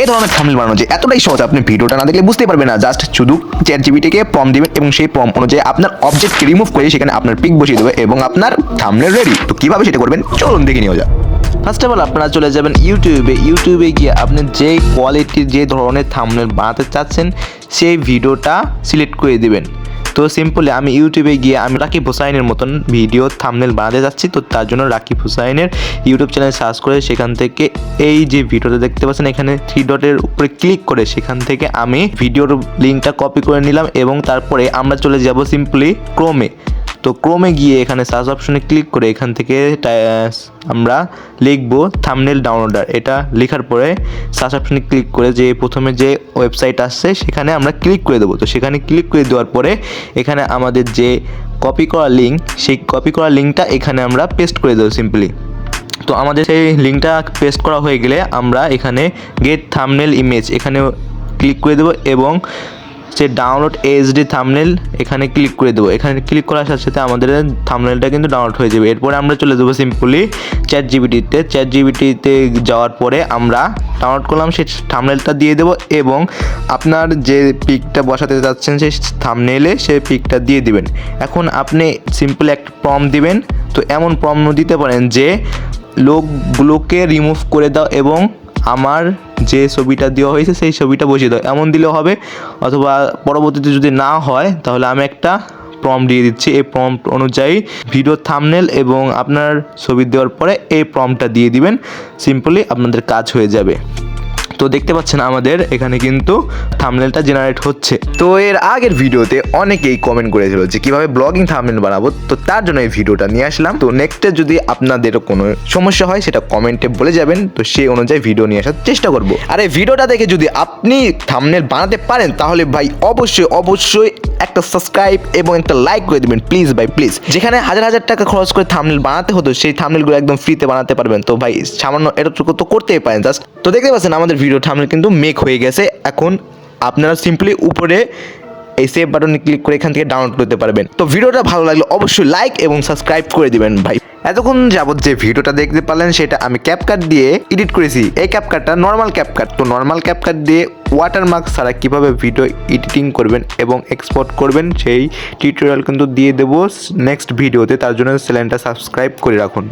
এই ধরনের থামিল বানানো যে এতটাই সহজ, আপনি ভিডিওটা না দেখলে বুঝতে পারবেন না। জাস্ট শুধু চ্যাট জিবিটিকে পম দিবেন এবং সেই পম অনুযায়ী আপনার অবজেক্টকে রিমুভ করে সেখানে আপনার পিক বসিয়ে দেবে এবং আপনার থাম্বনেল রেডি তো কীভাবে সেটা করবেন? চলুন দেখে নিয়ে যাক। ফার্স্ট অফ অল আপনারা চলে যাবেন ইউটিউবে ইউটিউবে গিয়ে আপনি যে কোয়ালিটির যে ধরনের থাম্বনেল বানাতে চাচ্ছেন, সেই ভিডিওটা সিলেক্ট করে দিবেন। তো সিম্পলি আমি ইউটিউবে গিয়ে আমি রাকিব হুসাইনের মতন ভিডিও থামনেল বানাতে যাচ্ছি। তো তার জন্য রাকিব হুসাইনের ইউটিউব চ্যানেল সার্চ করে সেখান থেকে এই যে ভিডিওটা দেখতে পাচ্ছেন, এখানে থ্রি ডটের উপরে ক্লিক করে সেখান থেকে আমি ভিডিওর লিঙ্কটা কপি করে নিলাম এবং তারপরে আমরা চলে যাব সিম্পলি ক্রোমে তো ক্রোমে গিয়ে এখানে সার্চ অপশনে ক্লিক করে এখান থেকে আমরা লিখব থামনেল ডাউনলোডার এটা লেখার পরে সার্চ অপশনে ক্লিক করে যে প্রথমে যে ওয়েবসাইট আসছে সেখানে আমরা ক্লিক করে দেবো। তো সেখানে ক্লিক করে দেওয়ার পরে এখানে আমাদের যে কপি করা লিঙ্ক সেই কপি করা লিঙ্কটা এখানে আমরা পেস্ট করে দেবো সিম্পলি তো আমাদের সেই লিঙ্কটা পেস্ট করা হয়ে গেলে আমরা এখানে গেট থামনেল ইমেজ এখানে ক্লিক করে দেবো এবং যে ডাউনলোড এইচডি থামনেল এখানে ক্লিক করে দেবো। এখানে ক্লিক করার সাথে সাথে আমাদের থামনেলটা কিন্তু ডাউনলোড হয়ে যাবে। এরপরে আমরা চলে যাব সিম্পলি চ্যাট জিবিটিতে চ্যাট জিবিটিতে যাওয়ার পরে আমরা ডাউনলোড করলাম, সেই থামনেলটা দিয়ে দেবো এবং আপনার যে পিকটা বসাতে যাচ্ছেন সেই থামনেলে সেই পিকটা দিয়ে দিবেন। এখন আপনি সিম্পলি একটা প্রম দিবেন। তো এমন প্রম দিতে পারেন যে, লোকগুলোকে রিমুভ করে দাও এবং আমার যে ছবিটা দেওয়া হয়েছে, সেই ছবিটা বসিয়ে দাও। এমন দিলেও হবে, অথবা পরবর্তীতে যদি না হয়, তাহলে আমি একটা প্রম দিয়ে দিচ্ছি। এই প্রম অনুযায়ী ভিডিও থামনেল এবং আপনার ছবি দেওয়ার পরে এই প্রমটা দিয়ে দিবেন। সিম্পলি আপনাদের কাজ হয়ে যাবে। তো দেখতে পাচ্ছেন আমাদের এখানে কিন্তু থামনেলটা জেনারেট হচ্ছে। তো এর আগের ভিডিওতে অনেকেই কমেন্ট করেছিল যে কীভাবে ব্লগিং থাম্বনেল বানাবো, তো তার জন্য এই ভিডিওটা নিয়ে আসলাম। তো নেক্সটে যদি আপনাদের কোনো সমস্যা হয়, সেটা কমেন্টে বলে যাবেন। তো সেই অনুযায়ী ভিডিও নিয়ে আসার চেষ্টা করব। আর এই ভিডিওটা দেখে যদি আপনি থাম্বনেল বানাতে পারেন, তাহলে ভাই অবশ্যই অবশ্যই একটা সাবস্ক্রাইব এবং একটা লাইক করে দিবেন প্লিজ ভাই প্লিজ যেখানে হাজার হাজার টাকা খরচ করে থাম্বনেল বানাতে হতো, সেই থাম্বনেলগুলো একদম ফ্রিতে বানাতে পারবেন। তো ভাই, সামান্য এতটুকু তো করতেই পারেন জাস্ট তো দেখতে পাচ্ছেন, আমাদের ভিডিও থাম্বনেল কিন্তু মেক হয়ে গেছে। এখন আপনারা সিম্পলি উপরে এই সেভ বাটনে ক্লিক করে এখান থেকে ডাউনলোড করতে পারবেন। তো ভিডিওটা ভালো লাগলে অবশ্যই লাইক এবং সাবস্ক্রাইব করে দিবেন ভাই। এতক্ষণ যাবত যে ভিডিওটা দেখতে পারলেন, সেটা আমি ক্যাপকাট দিয়ে এডিট করেছি। এই ক্যাপকাটটা নর্মাল ক্যাপকাট তো নর্মাল ক্যাপকাট দিয়ে ওয়াটারমার্ক ছাড়া কীভাবে ভিডিও এডিটিং করবেন এবং এক্সপোর্ট করবেন, সেই টিউটোরিয়াল কিন্তু দিয়ে দেবো নেক্সট ভিডিওতে তার জন্য চ্যানেলটা সাবস্ক্রাইব করে রাখুন।